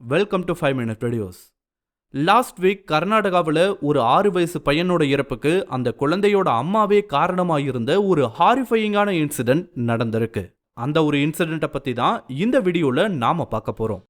Welcome to five minute videos last week கர்நாடகாவில் ஒரு ஆறு வயசு பையனோட இறப்புக்கு அந்த குழந்தையோட அம்மாவே காரணமாயிருந்த ஒரு ஹாரிஃபையிங்கான இன்சிடென்ட் நடந்திருக்கு. அந்த ஒரு இன்சிடெண்ட்டை பற்றி தான் இந்த வீடியோவில் நாம பார்க்க போகிறோம்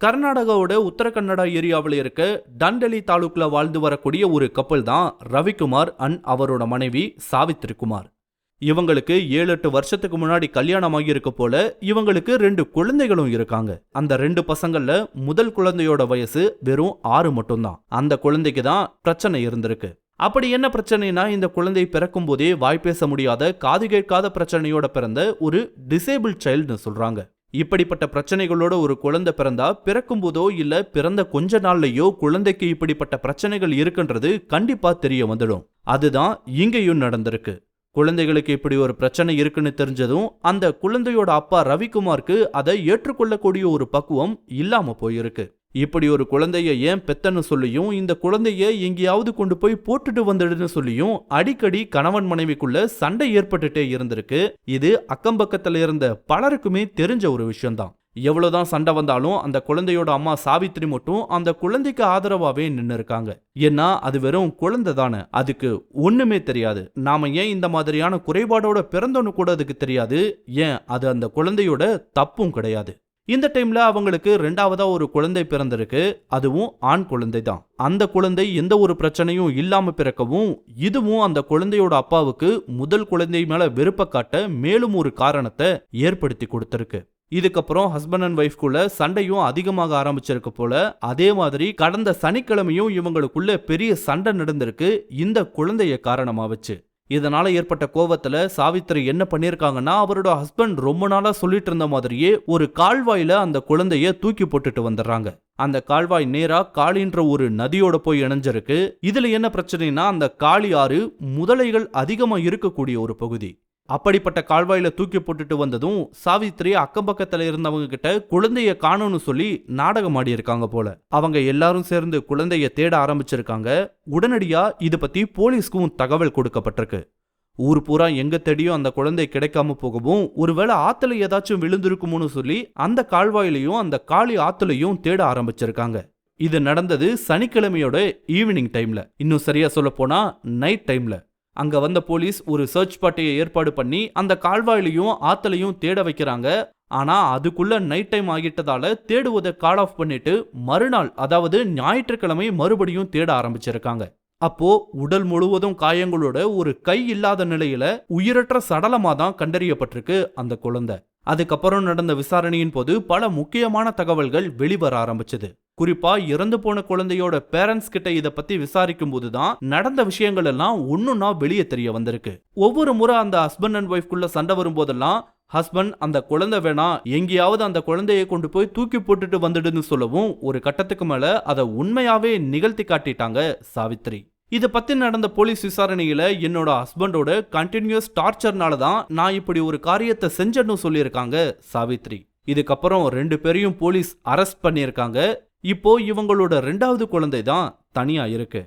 கர்நாடகாவோட உத்தர கன்னடா ஏரியாவில் இருக்க டண்டலி தாலுக்கில் வாழ்ந்து வரக்கூடிய ஒரு கப்பல் தான் ரவிக்குமார் அண்ட் அவரோட மனைவி சாவித்ரி குமார் இவங்களுக்கு ஏழு எட்டு வருஷத்துக்கு முன்னாடி கல்யாணம் ஆகியிருக்க போல இவங்களுக்கு ரெண்டு குழந்தைகளும் இருக்காங்க. அந்த ரெண்டு பசங்கள்ல முதல் குழந்தையோட வயசு வெறும் ஆறு மட்டும்தான். அந்த குழந்தைக்கு தான் பிரச்சனை இருந்திருக்கு. அப்படி என்ன பிரச்சனைனா இந்த குழந்தை பிறக்கும் போதே வாய் பேச முடியாத காது கேட்காத பிரச்சனையோட பிறந்த ஒரு டிசேபிள் சைல்டுன்னு சொல்றாங்க. இப்படிப்பட்ட பிரச்சனைகளோட ஒரு குழந்தை பிறந்தா பிறக்கும்போதோ இல்ல பிறந்த கொஞ்ச நாள்லயோ குழந்தைக்கு இப்படிப்பட்ட பிரச்சனைகள் இருக்குன்றது கண்டிப்பா தெரிய வந்துடும். அதுதான் இங்கேயும் நடந்திருக்கு. குழந்தைகளுக்கு இப்படி ஒரு பிரச்சனை இருக்குன்னு தெரிஞ்சதும் அந்த குழந்தையோட அப்பா ரவிக்குமாருக்கு அதை ஏற்றுக்கொள்ளக்கூடிய ஒரு பக்குவம் இல்லாம போயிருக்கு. இப்படி ஒரு குழந்தைய ஏன் பெத்தன்னு சொல்லியும் இந்த குழந்தைய எங்கேயாவது கொண்டு போய் போட்டுட்டு வந்துடுன்னு சொல்லியும் அடிக்கடி கணவன் மனைவிக்குள்ள சண்டை ஏற்பட்டுட்டே இருந்திருக்கு. இது அக்கம்பக்கத்துல இருந்த பலருக்குமே தெரிஞ்ச ஒரு விஷயம்தான். எவ்வளவுதான் சண்டை வந்தாலும் அந்த குழந்தையோட அம்மா சாவித்ரி மட்டும் அந்த குழந்தைக்கு ஆதரவாவே நின்னு இருக்காங்க. ஏன்னா அது வெறும் குழந்தை தானே. அதுக்கு ஒண்ணுமே தெரியாது. நாம ஏன் இந்த மாதிரியான குறைபாடோட பிறந்தோன்னு கூட அதுக்கு தெரியாது. ஏன் அது அந்த குழந்தையோட தப்பும் கிடையாது. இந்த டைம்ல அவங்களுக்கு ரெண்டாவதா ஒரு குழந்தை பிறந்திருக்கு. அதுவும் ஆண் குழந்தை தான். அந்த குழந்தை எந்த ஒரு பிரச்சனையும் இல்லாம பிறக்கவும் இதுவும் அந்த குழந்தையோட அப்பாவுக்கு முதல் குழந்தை மேல வெறுப்ப காட்ட மேலும் ஒரு காரணத்தை ஏற்படுத்தி கொடுத்திருக்கு. இதுக்கப்புறம் ஹஸ்பண்ட் அண்ட் ஒய்ஃப்குள்ள சண்டையும் அதிகமாக ஆரம்பிச்சிருக்கு போல அதே மாதிரி கடந்த சனிக்கிழமையும் இவங்களுக்குள்ள பெரிய சண்டை நடந்திருக்கு. இந்த குழந்தைய காரணமா வச்சு இதனால ஏற்பட்ட கோவத்துல சாவித்திரி என்ன பண்ணிருக்காங்கன்னா அவரோட ஹஸ்பண்ட் ரொம்ப நாளா சொல்லிட்டு இருந்த மாதிரியே ஒரு கால்வாயில அந்த குழந்தைய தூக்கி போட்டுட்டு வந்துடுறாங்க. அந்த கால்வாய் நேரா காளின்ற ஒரு நதியோட போய் இணைஞ்சிருக்கு. இதுல என்ன பிரச்சனைனா அந்த காளி ஆறு முதலைகள் அதிகமா இருக்கக்கூடிய ஒரு பகுதி. அப்படிப்பட்ட கால்வாயில தூக்கி போட்டுட்டு வந்ததும் சாவித்ரி அக்கம் பக்கத்துல இருந்தவங்க கிட்ட குழந்தைய காணும்னு சொல்லி நாடகம் ஆடி இருக்காங்க போல. அவங்க எல்லாரும் சேர்ந்து குழந்தைய தேட ஆரம்பிச்சிருக்காங்க. உடனடியா இது பத்தி போலீஸ்க்கும் தகவல் கொடுக்கப்பட்டிருக்கு. ஊர் பூரா எங்க தேடியும் அந்த குழந்தை கிடைக்காம போகவும் ஒருவேளை ஆத்துல ஏதாச்சும் விழுந்திருக்குமோன்னு சொல்லி அந்த கால்வாயிலையும் அந்த காளி ஆத்துலையும் தேட ஆரம்பிச்சிருக்காங்க. இது நடந்தது சனிக்கிழமையோட ஈவினிங் டைம்ல இன்னும் சரியா சொல்ல போனா நைட் டைம்ல அங்க வந்த போலீஸ் ஒரு சர்ச் பாட்டையை ஏற்பாடு பண்ணி அந்த கால்வாயிலையும் ஆத்தலையும் தேட வைக்கிறாங்க. ஆனா அதுக்குள்ள நைட் டைம் ஆகிட்டதால தேடுவதை கால் ஆஃப் பண்ணிட்டு மறுநாள் அதாவது ஞாயிற்றுக்கிழமை மறுபடியும் தேட ஆரம்பிச்சிருக்காங்க. அப்போ உடல் முழுவதும் காயங்களோட ஒரு கை இல்லாத நிலையில உயிரற்ற சடலமா தான் கண்டறியப்பட்டிருக்கு அந்த குழந்தை. அதுக்கப்புறம் நடந்த விசாரணையின் போது பல முக்கியமான தகவல்கள் வெளிவர ஆரம்பிச்சது. குறிப்பா இறந்து போன குழந்தையோட பேரண்ட்ஸ் கிட்ட இத பத்தி விசாரிக்கும் போதுதான் நடந்த விஷயங்கள் எல்லாம் ஒன்னொன்னா வெளியே தெரிய வந்திருக்கு. ஒவ்வொரு முறை அந்த ஹஸ்பண்ட் அண்ட் ஒய்ஃப்குள்ள சண்டை வரும்போதெல்லாம் ஹஸ்பண்ட் அந்த குழந்தை வேணா எங்கேயாவது அந்த குழந்தையை கொண்டு போய் தூக்கி போட்டுட்டு வந்துடுன்னு சொல்லவும் ஒரு கட்டத்துக்கு மேல அதை உண்மையாவே நிகழ்த்தி காட்டிட்டாங்க சாவித்ரி இதை பற்றி நடந்த போலீஸ் விசாரணையில் என்னோட ஹஸ்பண்டோட கண்டினியூஸ் டார்ச்சர்னால தான் நான் இப்படி ஒரு காரியத்தை செஞ்சேன்னு சொல்லியிருக்காங்க சாவித்ரி. இதுக்கப்புறம் ரெண்டு பேரையும் போலீஸ் அரெஸ்ட் பண்ணியிருக்காங்க. இப்போ இவங்களோட ரெண்டாவது குழந்தை தான் தனியாக இருக்கு.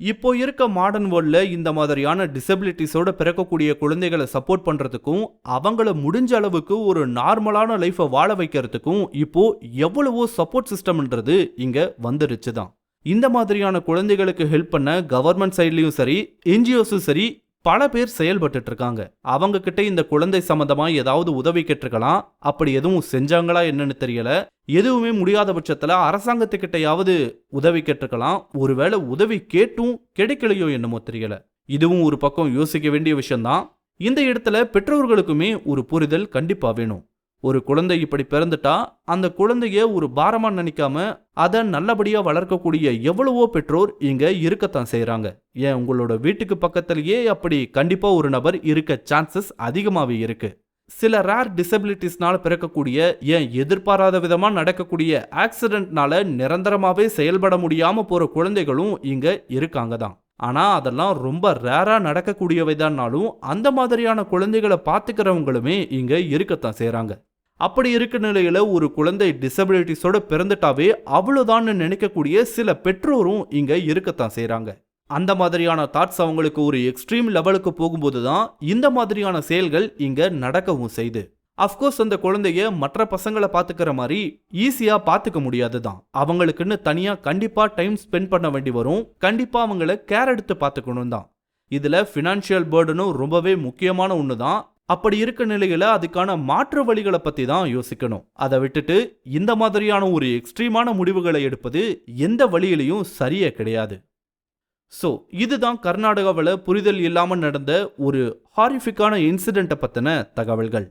இப்போ இருக்க மாடர்ன் வேர்ல்டில் இந்த மாதிரியான டிசபிலிட்டிஸோட பிறக்கக்கூடிய குழந்தைகளை சப்போர்ட் பண்ணுறதுக்கும் அவங்கள முடிஞ்ச அளவுக்கு ஒரு நார்மலான லைஃப்பை வாழ வைக்கிறதுக்கும் இப்போ எவ்வளவோ சப்போர்ட் சிஸ்டம்ன்றது இங்கே வந்துருச்சு தான் இந்த மாதிரியான குழந்தைகளுக்கு ஹெல்ப் பண்ண கவர்மெண்ட் சைட்லயும் சரி என்ஜிஓஸும் சரி பல பேர் செயல்பட்டு இருக்காங்க அவங்க கிட்ட இந்த குழந்தை சம்பந்தமா ஏதாவது உதவி கேட்டிருக்கலாம். அப்படி எதுவும் செஞ்சாங்களா என்னன்னு தெரியல. எதுவுமே முடியாத பட்சத்துல அரசாங்கத்துக்கிட்டையாவது உதவி கேட்டிருக்கலாம். ஒருவேளை உதவி கேட்டும் கிடைக்கலையோ என்னமோ தெரியல. இதுவும் ஒரு பக்கம் யோசிக்க வேண்டிய விஷயம்தான். இந்த இடத்துல பெற்றோர்களுக்குமே ஒரு புரிதல் கண்டிப்பா வேணும். ஒரு குழந்தை இப்படி பிறந்துட்டா அந்த குழந்தைய ஒரு பாரமா நினைக்காம அதை நல்லபடியா வளர்க்கக்கூடிய எவ்வளவோ பெற்றோர் இங்க இருக்கத்தான் செய்யறாங்க ஏன் உங்களோட வீட்டுக்கு பக்கத்திலேயே அப்படி கண்டிப்பா ஒரு நபர் இருக்க சான்சஸ் அதிகமாவே இருக்கு. சில ரேர் டிசபிலிட்டிஸ்னால பிறக்கக்கூடிய ஏன் எதிர்பாராத விதமா நடக்கக்கூடிய ஆக்சிடென்ட்னால நிரந்தரமாகவே செயல்பட முடியாமல் போற குழந்தைகளும் இங்க இருக்காங்க தான். ஆனால் அதெல்லாம் ரொம்ப ரேராக நடக்கக்கூடியவை தான்னாலும் அந்த மாதிரியான குழந்தைகளை பார்த்துக்கிறவங்களுமே இங்கே இருக்கத்தான் செய்கிறாங்க அப்படி இருக்க நிலையில் ஒரு குழந்தை டிசபிலிட்டிஸோட பிறந்துட்டாவே அவ்வளோதான்னு நினைக்கக்கூடிய சில பெற்றோரும் இங்கே இருக்கத்தான் செய்கிறாங்க அந்த மாதிரியான தாட்ஸ் அவங்களுக்கு ஒரு எக்ஸ்ட்ரீம் லெவலுக்கு போகும்போது தான் இந்த மாதிரியான செயல்கள் இங்கே நடக்கவும் செய்து. அஃப்கோர்ஸ் அந்த குழந்தைய மற்ற பசங்களை பார்த்துக்கிற மாதிரி ஈஸியா பார்த்துக்க முடியாது தான் அவங்களுக்குன்னு தனியா கண்டிப்பா டைம் ஸ்பெண்ட் பண்ண வேண்டி வரும். கண்டிப்பா அவங்கள கேர் எடுத்து பார்த்துக்கணும் தான் இதுல ஃபினான்ஷியல் பேர்டனும் ரொம்பவே முக்கியமான ஒன்று தான் அப்படி இருக்க நிலையில அதுக்கான மாற்று வழிகளை பத்தி தான் யோசிக்கணும். அதை விட்டுட்டு இந்த மாதிரியான ஒரு எக்ஸ்ட்ரீமான முடிவுகளை எடுப்பது எந்த வழியிலையும் சரியே கிடையாது. ஸோ இதுதான் கர்நாடகாவில் புரிதல் இல்லாமல் நடந்த ஒரு ஹாரிஃபிக்கான இன்சிடெண்ட்டை பற்றின தகவல்கள்.